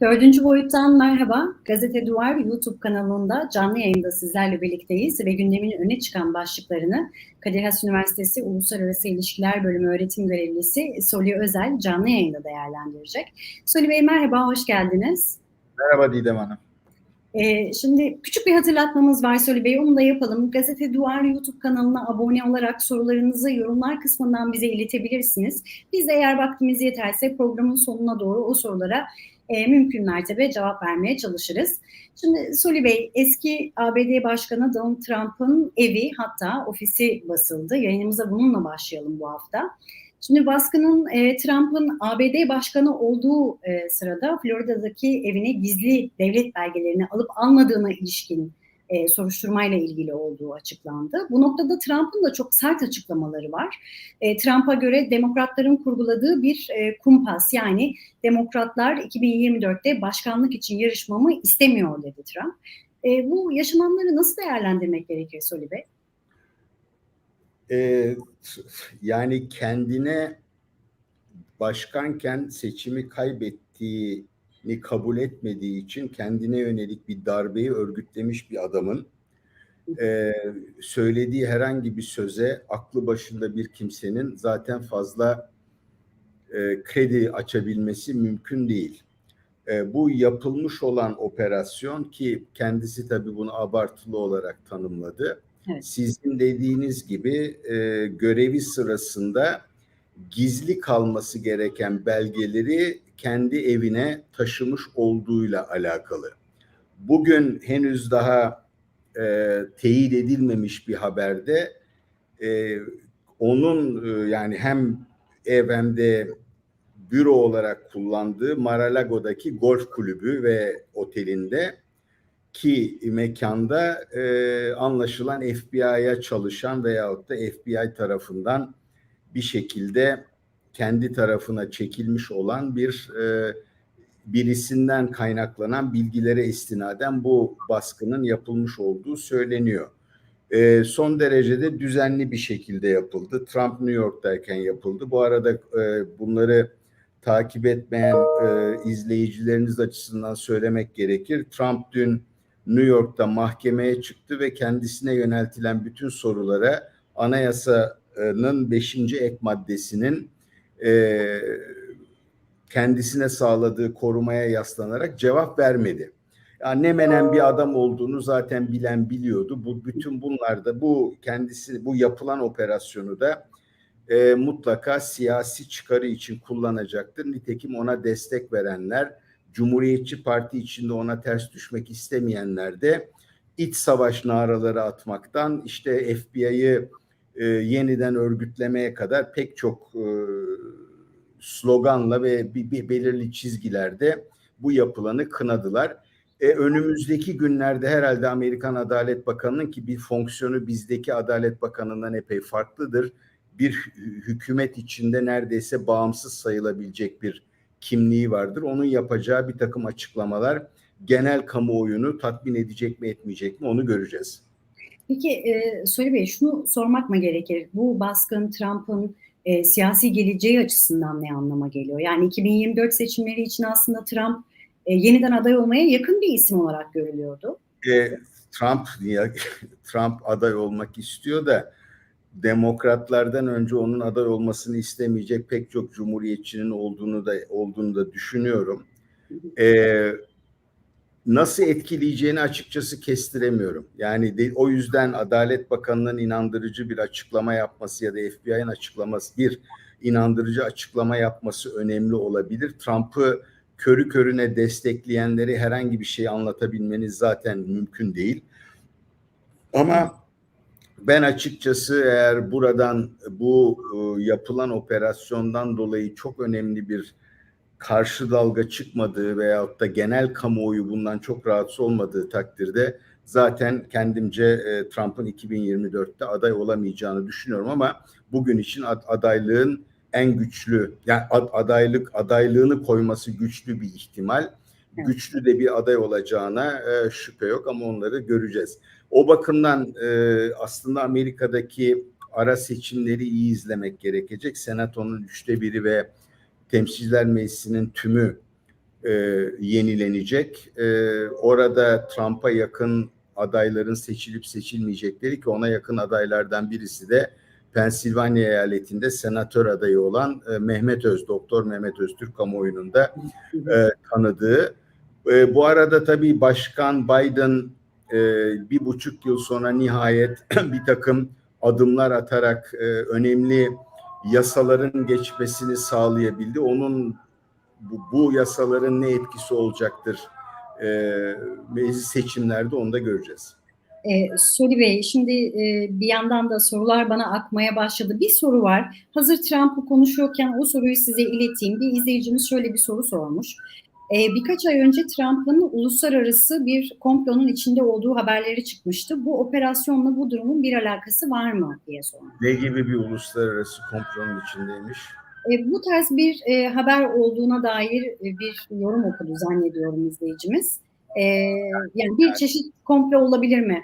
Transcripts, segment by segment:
Dördüncü boyuttan merhaba. Gazete Duvar YouTube kanalında canlı yayında sizlerle birlikteyiz ve gündemin öne çıkan başlıklarını Kadir Has Üniversitesi Uluslararası İlişkiler Bölümü öğretim görevlisi Soli Özel canlı yayında değerlendirecek. Soli Bey merhaba, hoş geldiniz. Merhaba Didem Hanım. Ee, şimdi küçük bir hatırlatmamız var Soli Bey, onu da yapalım. Gazete Duvar YouTube kanalına abone olarak sorularınızı yorumlar kısmından bize iletebilirsiniz. Biz de eğer vaktimiz yeterse programın sonuna doğru o sorulara e, mümkün mertebe cevap vermeye çalışırız. Şimdi Soli Bey, eski ABD Başkanı Donald Trump'ın evi hatta ofisi basıldı. Yayınımıza bununla başlayalım bu hafta. Şimdi baskının e, Trump'ın ABD başkanı olduğu e, sırada Florida'daki evine gizli devlet belgelerini alıp almadığına ilişkin e, soruşturmayla ilgili olduğu açıklandı. Bu noktada Trump'ın da çok sert açıklamaları var. E, Trump'a göre demokratların kurguladığı bir e, kumpas yani demokratlar 2024'te başkanlık için yarışmamı istemiyor dedi Trump. E, bu yaşananları nasıl değerlendirmek gerekir Soli Bey? Ee, yani kendine başkanken seçimi kaybettiğini kabul etmediği için kendine yönelik bir darbeyi örgütlemiş bir adamın e, söylediği herhangi bir söze aklı başında bir kimsenin zaten fazla e, kredi açabilmesi mümkün değil. E, bu yapılmış olan operasyon ki kendisi tabii bunu abartılı olarak tanımladı Evet. Sizin dediğiniz gibi e, görevi sırasında gizli kalması gereken belgeleri kendi evine taşımış olduğuyla alakalı. Bugün henüz daha e, teyit edilmemiş bir haberde e, onun e, yani hem ev hem de büro olarak kullandığı Mar-a-Lago'daki golf kulübü ve otelinde ki mekanda e, anlaşılan FBI'ya çalışan veyahut da FBI tarafından bir şekilde kendi tarafına çekilmiş olan bir e, birisinden kaynaklanan bilgilere istinaden bu baskının yapılmış olduğu söyleniyor. E, son derecede düzenli bir şekilde yapıldı. Trump New York'tayken yapıldı. Bu arada e, bunları takip etmeyen e, izleyicileriniz açısından söylemek gerekir. Trump dün New York'ta mahkemeye çıktı ve kendisine yöneltilen bütün sorulara anayasanın beşinci ek maddesinin e, kendisine sağladığı korumaya yaslanarak cevap vermedi. Yani ne menen bir adam olduğunu zaten bilen biliyordu. Bu bütün bunlar da bu kendisi bu yapılan operasyonu da e, mutlaka siyasi çıkarı için kullanacaktır. Nitekim ona destek verenler Cumhuriyetçi Parti içinde ona ters düşmek istemeyenler de iç savaş naraları atmaktan işte FBI'yı e, yeniden örgütlemeye kadar pek çok e, sloganla ve bir, bir belirli çizgilerde bu yapılanı kınadılar. E, önümüzdeki günlerde herhalde Amerikan Adalet Bakanı'nın ki bir fonksiyonu bizdeki Adalet Bakanı'ndan epey farklıdır. Bir hükümet içinde neredeyse bağımsız sayılabilecek bir kimliği vardır. Onun yapacağı bir takım açıklamalar genel kamuoyunu tatmin edecek mi etmeyecek mi onu göreceğiz. Peki e, Soli Bey şunu sormak mı gerekir? Bu baskın Trump'ın e, siyasi geleceği açısından ne anlama geliyor? Yani 2024 seçimleri için aslında Trump e, yeniden aday olmaya yakın bir isim olarak görülüyordu. E, Trump Trump aday olmak istiyor da demokratlardan önce onun aday olmasını istemeyecek pek çok cumhuriyetçinin olduğunu da olduğunu da düşünüyorum. Ee, nasıl etkileyeceğini açıkçası kestiremiyorum. Yani de, o yüzden Adalet Bakanı'nın inandırıcı bir açıklama yapması ya da FBI'nin açıklaması bir inandırıcı açıklama yapması önemli olabilir. Trump'ı körü körüne destekleyenleri herhangi bir şey anlatabilmeniz zaten mümkün değil. Ama ben açıkçası eğer buradan bu e, yapılan operasyondan dolayı çok önemli bir karşı dalga çıkmadığı veyahut da genel kamuoyu bundan çok rahatsız olmadığı takdirde zaten kendimce e, Trump'ın 2024'te aday olamayacağını düşünüyorum ama bugün için adaylığın en güçlü yani adaylık adaylığını koyması güçlü bir ihtimal. Evet. Güçlü de bir aday olacağına e, şüphe yok ama onları göreceğiz. O bakımdan e, aslında Amerika'daki ara seçimleri iyi izlemek gerekecek. Senatonun üçte biri ve Temsilciler Meclisi'nin tümü e, yenilenecek. E, orada Trump'a yakın adayların seçilip seçilmeyecekleri ki ona yakın adaylardan birisi de Pensilvanya eyaletinde senatör adayı olan e, Mehmet Öz, Doktor Mehmet Öztürk kamuoyunun da e, tanıdığı. E, bu arada tabii Başkan Biden e, bir buçuk yıl sonra nihayet bir takım adımlar atarak e, önemli yasaların geçmesini sağlayabildi. Onun bu, bu yasaların ne etkisi olacaktır e, meclis seçimlerde onu da göreceğiz. Ee, Soli Bey, şimdi e, bir yandan da sorular bana akmaya başladı. Bir soru var. Hazır Trump'ı konuşuyorken o soruyu size ileteyim. Bir izleyicimiz şöyle bir soru sormuş. Ee, birkaç ay önce Trump'ın uluslararası bir komplonun içinde olduğu haberleri çıkmıştı. Bu operasyonla bu durumun bir alakası var mı diye sormuş. Ne gibi bir uluslararası komplonun içindeymiş? E, bu tarz bir e, haber olduğuna dair e, bir yorum okudu zannediyorum izleyicimiz. E, yani bir çeşit komplo olabilir mi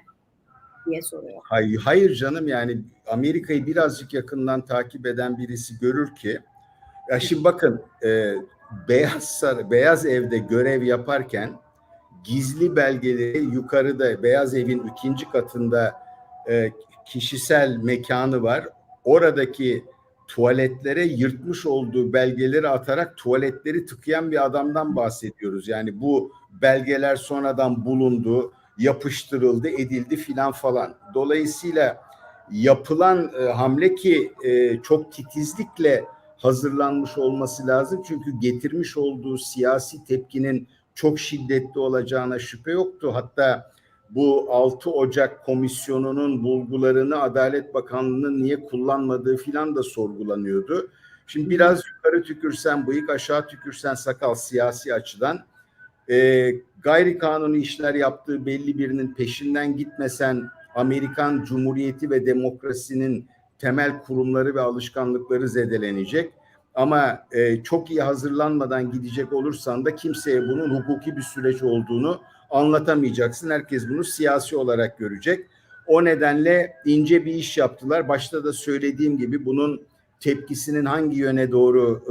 diye soruyor. Hayır, hayır canım yani Amerika'yı birazcık yakından takip eden birisi görür ki ya şimdi bakın e, Beyaz Saray, Beyaz Ev'de görev yaparken gizli belgeleri yukarıda Beyaz Ev'in ikinci katında e, kişisel mekanı var. Oradaki tuvaletlere yırtmış olduğu belgeleri atarak tuvaletleri tıkayan bir adamdan bahsediyoruz. Yani bu belgeler sonradan bulundu, yapıştırıldı, edildi filan falan. Dolayısıyla yapılan e, hamle ki e, çok titizlikle hazırlanmış olması lazım. Çünkü getirmiş olduğu siyasi tepkinin çok şiddetli olacağına şüphe yoktu. Hatta bu 6 Ocak komisyonunun bulgularını Adalet Bakanlığı'nın niye kullanmadığı filan da sorgulanıyordu. Şimdi biraz yukarı tükürsen bıyık aşağı tükürsen sakal siyasi açıdan e, gayri kanuni işler yaptığı belli birinin peşinden gitmesen Amerikan Cumhuriyeti ve demokrasinin temel kurumları ve alışkanlıkları zedelenecek. Ama e, çok iyi hazırlanmadan gidecek olursan da kimseye bunun hukuki bir süreç olduğunu anlatamayacaksın. Herkes bunu siyasi olarak görecek. O nedenle ince bir iş yaptılar. Başta da söylediğim gibi bunun tepkisinin hangi yöne doğru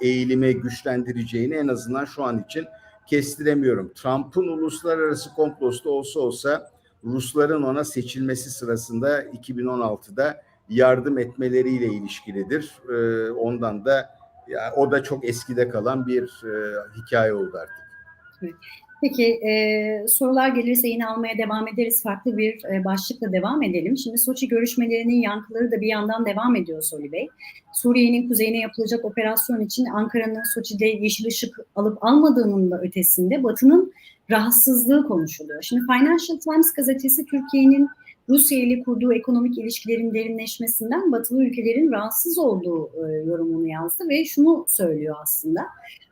e, eğilime güçlendireceğini en azından şu an için kestiremiyorum. Trump'ın uluslararası komplosu olsa olsa Rusların ona seçilmesi sırasında 2016'da yardım etmeleriyle ilişkilidir. E, ondan da ya, o da çok eskide kalan bir e, hikaye oldu artık. Peki e, sorular gelirse yine almaya devam ederiz. Farklı bir e, başlıkla devam edelim. Şimdi Soçi görüşmelerinin yankıları da bir yandan devam ediyor Soli Bey. Suriye'nin kuzeyine yapılacak operasyon için Ankara'nın Soçi'de yeşil ışık alıp almadığının da ötesinde Batı'nın rahatsızlığı konuşuluyor. Şimdi Financial Times gazetesi Türkiye'nin Rusya ile kurduğu ekonomik ilişkilerin derinleşmesinden batılı ülkelerin rahatsız olduğu e, yorumunu yazdı ve şunu söylüyor aslında.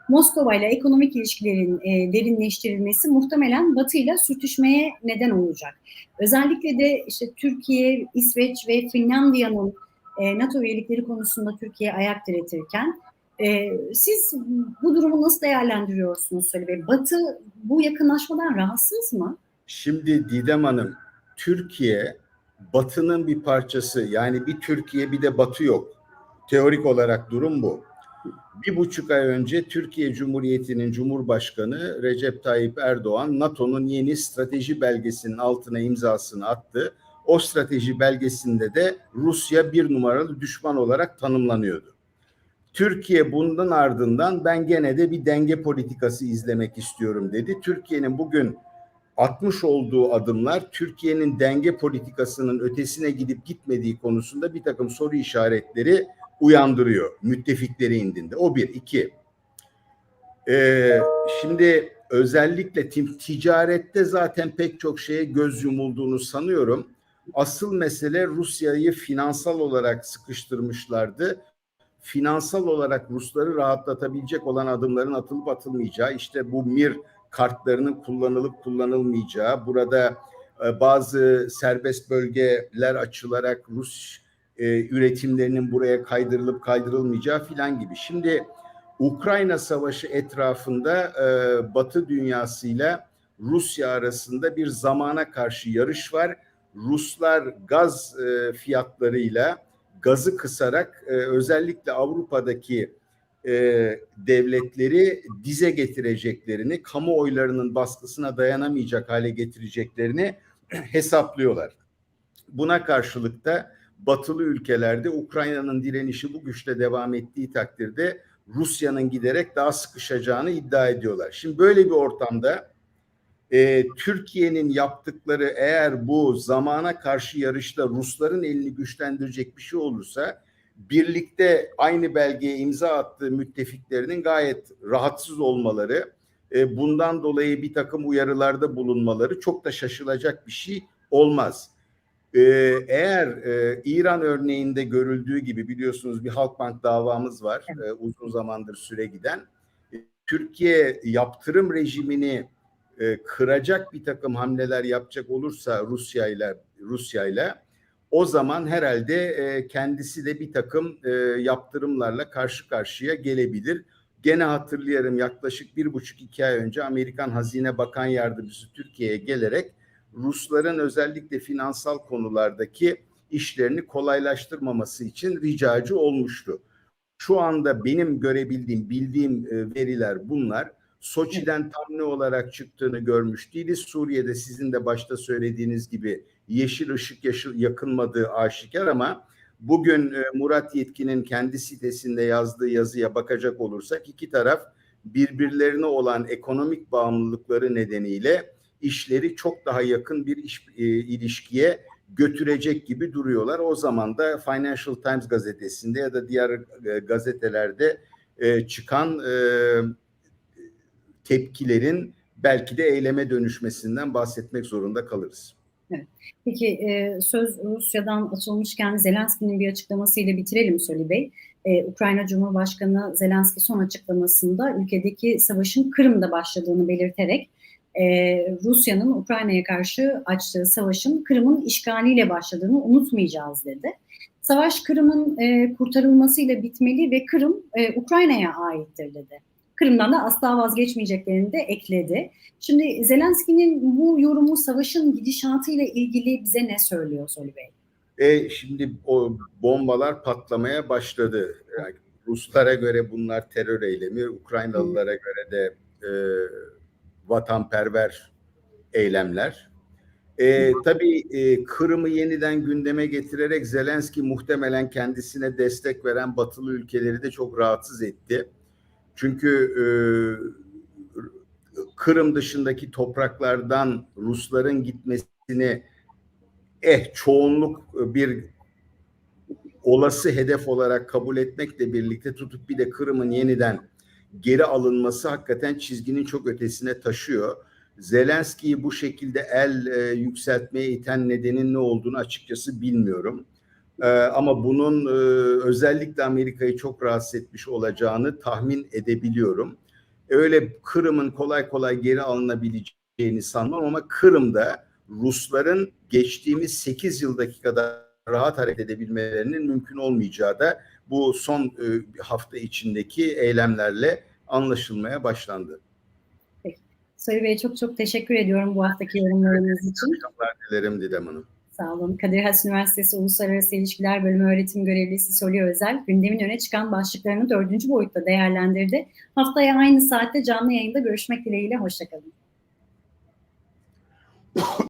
Moskova ile ekonomik ilişkilerin e, derinleştirilmesi muhtemelen Batı ile sürtüşmeye neden olacak. Özellikle de işte Türkiye, İsveç ve Finlandiya'nın e, NATO üyelikleri konusunda Türkiye ayak diretirken e, siz bu durumu nasıl değerlendiriyorsunuz Söyle? Batı bu yakınlaşmadan rahatsız mı? Şimdi Didem Hanım, Türkiye Batı'nın bir parçası. Yani bir Türkiye bir de Batı yok. Teorik olarak durum bu. Bir buçuk ay önce Türkiye Cumhuriyeti'nin Cumhurbaşkanı Recep Tayyip Erdoğan NATO'nun yeni strateji belgesinin altına imzasını attı. O strateji belgesinde de Rusya bir numaralı düşman olarak tanımlanıyordu. Türkiye bundan ardından ben gene de bir denge politikası izlemek istiyorum dedi. Türkiye'nin bugün atmış olduğu adımlar Türkiye'nin denge politikasının ötesine gidip gitmediği konusunda bir takım soru işaretleri uyandırıyor müttefikleri indinde. O bir. iki. Ee, şimdi özellikle ticarette zaten pek çok şeye göz yumulduğunu sanıyorum. Asıl mesele Rusya'yı finansal olarak sıkıştırmışlardı. Finansal olarak Rusları rahatlatabilecek olan adımların atılıp atılmayacağı, işte bu MIR kartlarının kullanılıp kullanılmayacağı, burada e, bazı serbest bölgeler açılarak Rus e, üretimlerinin buraya kaydırılıp kaydırılmayacağı filan gibi. Şimdi Ukrayna Savaşı etrafında e, Batı dünyasıyla Rusya arasında bir zamana karşı yarış var. Ruslar gaz e, fiyatlarıyla gazı kısarak e, özellikle Avrupa'daki e, devletleri dize getireceklerini, kamuoylarının baskısına dayanamayacak hale getireceklerini hesaplıyorlar. Buna karşılık da batılı ülkelerde Ukrayna'nın direnişi bu güçle devam ettiği takdirde Rusya'nın giderek daha sıkışacağını iddia ediyorlar. Şimdi böyle bir ortamda e, Türkiye'nin yaptıkları eğer bu zamana karşı yarışta Rusların elini güçlendirecek bir şey olursa birlikte aynı belgeye imza attığı müttefiklerinin gayet rahatsız olmaları, e, bundan dolayı bir takım uyarılarda bulunmaları çok da şaşılacak bir şey olmaz. E, eğer e, İran örneğinde görüldüğü gibi biliyorsunuz bir Halkbank davamız var e, uzun zamandır süre giden. E, Türkiye yaptırım rejimini e, kıracak bir takım hamleler yapacak olursa Rusya ile Rusya ile o zaman herhalde e, kendisi de bir takım e, yaptırımlarla karşı karşıya gelebilir. Gene hatırlayarım yaklaşık bir buçuk iki ay önce Amerikan Hazine Bakan Yardımcısı Türkiye'ye gelerek Rusların özellikle finansal konulardaki işlerini kolaylaştırmaması için ricacı olmuştu. Şu anda benim görebildiğim, bildiğim e, veriler bunlar. Soçi'den tam ne olarak çıktığını görmüş değiliz. Suriye'de sizin de başta söylediğiniz gibi yeşil ışık yaşı, yakınmadığı aşikar ama bugün e, Murat Yetkin'in kendi sitesinde yazdığı yazıya bakacak olursak iki taraf birbirlerine olan ekonomik bağımlılıkları nedeniyle işleri çok daha yakın bir iş, e, ilişkiye götürecek gibi duruyorlar. O zaman da Financial Times gazetesinde ya da diğer e, gazetelerde e, çıkan e, tepkilerin belki de eyleme dönüşmesinden bahsetmek zorunda kalırız. Peki söz Rusya'dan açılmışken Zelenski'nin bir açıklamasıyla bitirelim Soli Bey. Ukrayna Cumhurbaşkanı Zelenski son açıklamasında ülkedeki savaşın Kırım'da başladığını belirterek Rusya'nın Ukrayna'ya karşı açtığı savaşın Kırım'ın işgaliyle başladığını unutmayacağız dedi. Savaş Kırım'ın kurtarılmasıyla bitmeli ve Kırım Ukrayna'ya aittir dedi. Kırım'dan da asla vazgeçmeyeceklerini de ekledi. Şimdi Zelenski'nin bu yorumu savaşın gidişatıyla ilgili bize ne söylüyor Soli Bey? E, şimdi o bombalar patlamaya başladı. Yani Ruslara göre bunlar terör eylemi, Ukraynalılara göre de e, vatanperver eylemler. E, tabii e, Kırım'ı yeniden gündeme getirerek Zelenski muhtemelen kendisine destek veren batılı ülkeleri de çok rahatsız etti. Çünkü e, Kırım dışındaki topraklardan Rusların gitmesini eh çoğunluk bir olası hedef olarak kabul etmekle birlikte tutup bir de Kırım'ın yeniden geri alınması hakikaten çizginin çok ötesine taşıyor. Zelenski'yi bu şekilde el e, yükseltmeye iten nedenin ne olduğunu açıkçası bilmiyorum. E, ama bunun e, özellikle Amerika'yı çok rahatsız etmiş olacağını tahmin edebiliyorum. Öyle Kırım'ın kolay kolay geri alınabileceğini sanmam ama Kırım'da Rusların geçtiğimiz 8 yıldaki kadar rahat hareket edebilmelerinin mümkün olmayacağı da bu son e, hafta içindeki eylemlerle anlaşılmaya başlandı. Peki. Sayı Bey çok çok teşekkür ediyorum bu haftaki yorumlarınız için. Akşamlar dilerim Didem Hanım. Sağ olun. Kadir Has Üniversitesi Uluslararası İlişkiler Bölümü öğretim görevlisi Soli Özel gündemin öne çıkan başlıklarını dördüncü boyutta değerlendirdi. Haftaya aynı saatte canlı yayında görüşmek dileğiyle. Hoşçakalın.